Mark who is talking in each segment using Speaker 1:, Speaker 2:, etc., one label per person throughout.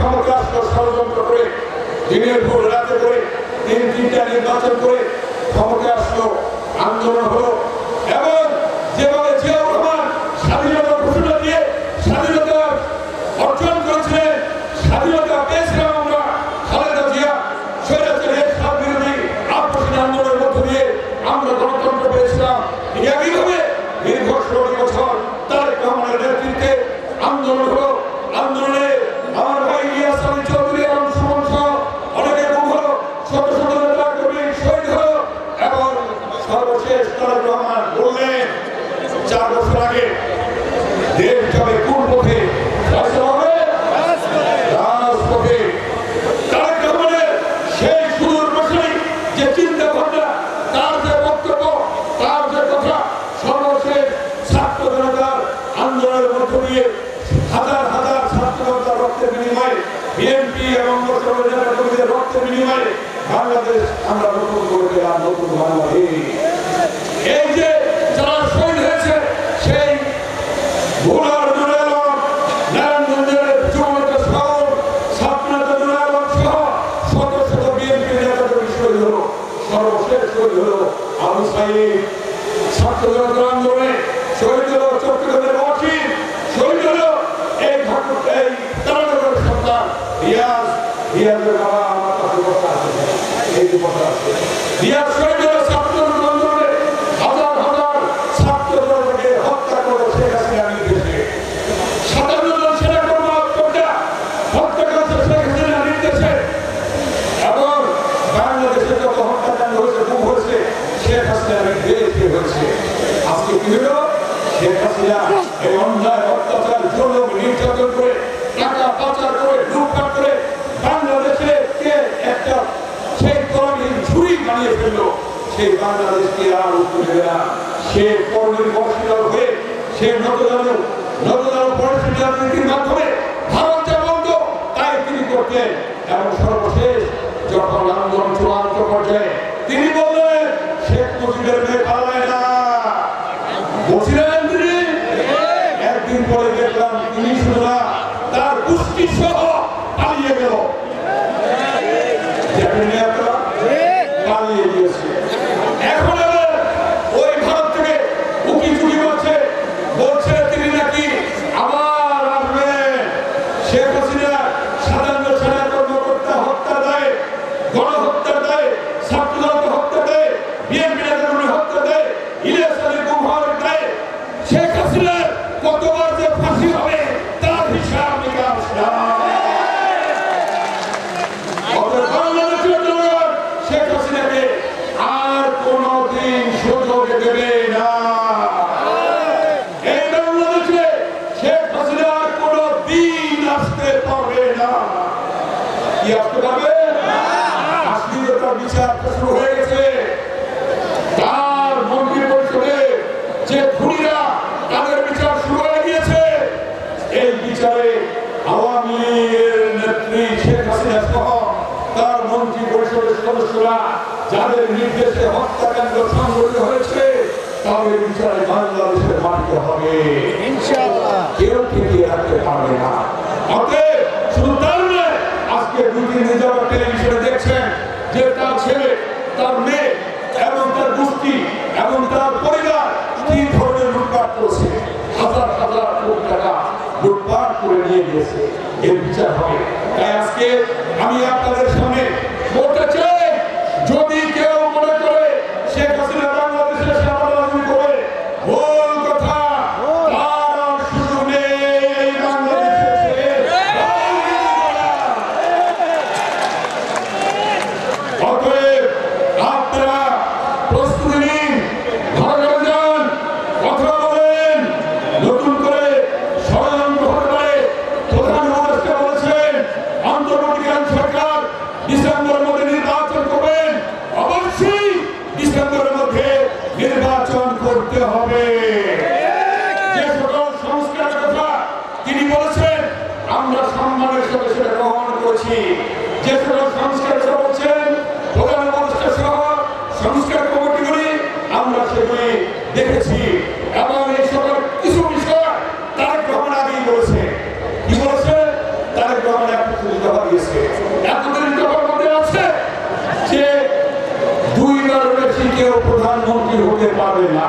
Speaker 1: ক্ষমতা আসলো ষড়যন্ত্র করে, দিনের ভোর রাতে করে তিন তিনটা নির্বাচন করে ক্ষমতা আসলো। আন্দোলন হলো এবং যেভাবে জিয়াউর রহমান স্বাধীনতা ঘোষণা দিয়ে স্বাধীনতা অর্জন করেছিলেন স্বাধীনতা পেয়েছিলাম আমরা খালেদা জিয়া স্বৈরাচারী এরশাদ বিরোধী আপসীন আন্দোলনের মধ্য দিয়ে আমরা গণতন্ত্র পেয়েছিলাম ঠিক একইভাবে দীর্ঘ ষোলো বছর তারেক রহমানের নেতৃত্বে আন্দোলন হলো আন্দোলনে আমার ভাই ইলিয়াস আলী চৌধুরী এবং সুমন সহ অনেকে গুম হলো শত শত নেতা কর্মী শহীদ হলো এবং সর্বশেষ তারেক রহমান বললেন চার দেশ যাবে কোন পথে? আন্দোলনের মধ্য দিয়ে হাজার হাজার ছাত্র জনতার রক্তের বিনিময়ে, বিএনপি এবং রক্তের বাংলাদেশ আমরা নতুন করে দিলাম নতুন বাংলাদেশ। এই যে যারা শহীদ হয়েছে সেই ভোলার নুরে আলম নারায়ণগঞ্জের যুবনেতা সহ ছাত্রনেতা নুরে আলম সহ শত শত বিএনপি নেতা কর্মী শহীদ হলো শহীদ হলো আবু সাইদ। ছাত্র জনতার আন্দোলনে শহীদ হলো এই ঠাকুর, এই তারানগরের সন্তান রিয়াজ। রিয়াজের বাবা আমার কাছে কথা আছে এই বসে আছে হলো ছাত্র জনতার আন্দোলনে হাজার হাজার ছাত্র জনতাকে হত্যা করে শেখ হাসিনা নির্দেশে সাতান্ন জন সেনা কর্মকর্তা হত্যা করেছে শেখ হাসিনা নির্দেশে এবং বাংলাদেশে যত হত্যাকাণ্ড হয়েছে খুব হয়েছে শেখ হাসিনার নির্দেশে হয়েছে আজকে কি হলো শেখ হাসিনা এই অন্যায় অত্যাচার জুলুম নির্যাতন করে টাকা পাচার করে লুটপাট করে বাংলাদেশে কে একটা সেই তরণীর ঝুড়ি ফেলল সেই বাংলাদেশকে আর উঠতে সে পরনির্ভরশীল হয়ে সে নতদানু নতদানু পরিস্থিতি মাধ্যমে ভারত যা তাই তিনি করতেন। এবং সর্বশেষ যখন আন্দোলন চূড়ান্ত পর্যায়ে তিনি বললেন, শেখ মুজিবের মেয়ে পালায় না। বলছিলেন তিনি? একদিন পরে দেখলাম তিনি শুধু না, তার গোষ্ঠী সহ পালিয়ে গেল। হাসিনার কতবার যে ফাঁসি হবে, তার হিসাব নিকাশ বাংলাদেশের জনগণ, শেখ হাসিনাকে আর কোনদিন সুযোগ দেবে না এই বাংলাদেশে শেখ হাসিনা আর কোনদিন আসতে পারবে না কি আসতে পারবে আসলে তার বিচার তো শুরু হয়ে গেছে তার মন্ত্রী পরিষদে যে খুনিরা তাদের বিচার শুরু হয়ে গিয়েছে এই বিচারে আওয়ামী লীগের নেত্রী শেখ হাসিনা সহ তার মন্ত্রী পরিষদের সদস্যরা যাদের নির্দেশে হত্যাকাণ্ড সংঘটিত হয়েছে তাদের বিচারে বাংলাদেশের মাটিতে হবে। কেউ থেকে রাখতে পারবে না। অতএব শুধু তার নয় আজকে দুটি নিজের টেলিভিশনে দেখছেন যে তার ছেলে তার মেয়ে এবং তার গোষ্ঠী এবং তার পরিবার কি ধরনের লুটপাট করেছে হাজার হাজার কোটি টাকা লুটপাট করে নিয়ে গিয়েছে এর বিচার হবে তাই আজকে আমি আপনাদের সামনে বলতে চাই যদি কেউ মনে করে শেখ হাসিনা বাংলাদেশের সেনা রাজনীতি করে ভুল কথা তার আর সুযোগ নেই এই বাংলাদেশে সে রাজনীতি করার। অতএব আপনারা প্রস্তুতি নিন ঘরে ঘরে যান কথা বলেন নতুন করে ষড়যন্ত্র হতে পারে প্রধান উপদেষ্টা বলেছেন অন্তর্বর্তীকালীন সরকার ডিসেম্বরের মধ্যে নির্বাচন করবেন অবশ্যই ডিসেম্বরের মধ্যে নির্বাচন করতে হবে যে সকল সংস্কারের কথা তিনি বলেছেন, আমরা সম্মানের সাথে সেটা গ্রহণ করেছি। যে সংস্কার সহ সংস্কার কমিটিগুলি আমরা সেগুলি দেখেছি এবং এই সকল কিছু বিষয় তারেক রহমান আগেই বলেছে। কি বলেছে? তারেক রহমান একটা ইস্তফা দিয়েছে। যে প্রধানমন্ত্রী হতে পারবে না।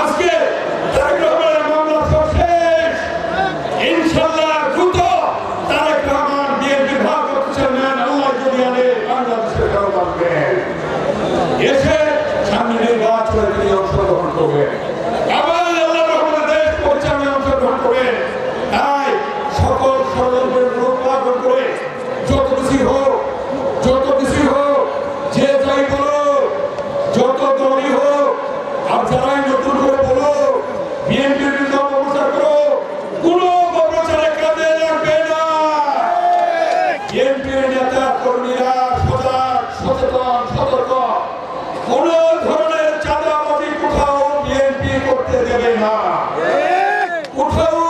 Speaker 1: আজকে তারেক রহমানের মামলা সব শেষ। ইনশাল্লাহ দ্রুত তারেক রহমান বিএনপি ভারপ্রাপ্ত চেয়ারম্যান আল্লাহ যদি আনে বাংলাদেশে ফেরত আসবেন এসে সামনে নির্বাচনে তিনি অংশগ্রহণ করবেন আবার আল্লাহ রহমানের দেশ পরিচালনায় অংশগ্রহণ করবেন তাই সকল ষড়যন্ত্রের রূপান্তর করে যত কিছু হোক যত কিছু হোক যে যাই বলো যত দলই হোক আর যারাই নতুন করে বলো। বিএনপির বিরুদ্ধে অপপ্রচার করো। কোনো অপপ্রচারে কাজে লাগবে না। বিএনপির নেতা কর্মীরা সজাগ সচেতন, সতর্ক। কোন ধরনের চাঁদাবাজি কোথাও বিএনপি করতে দেবে না। কোথাও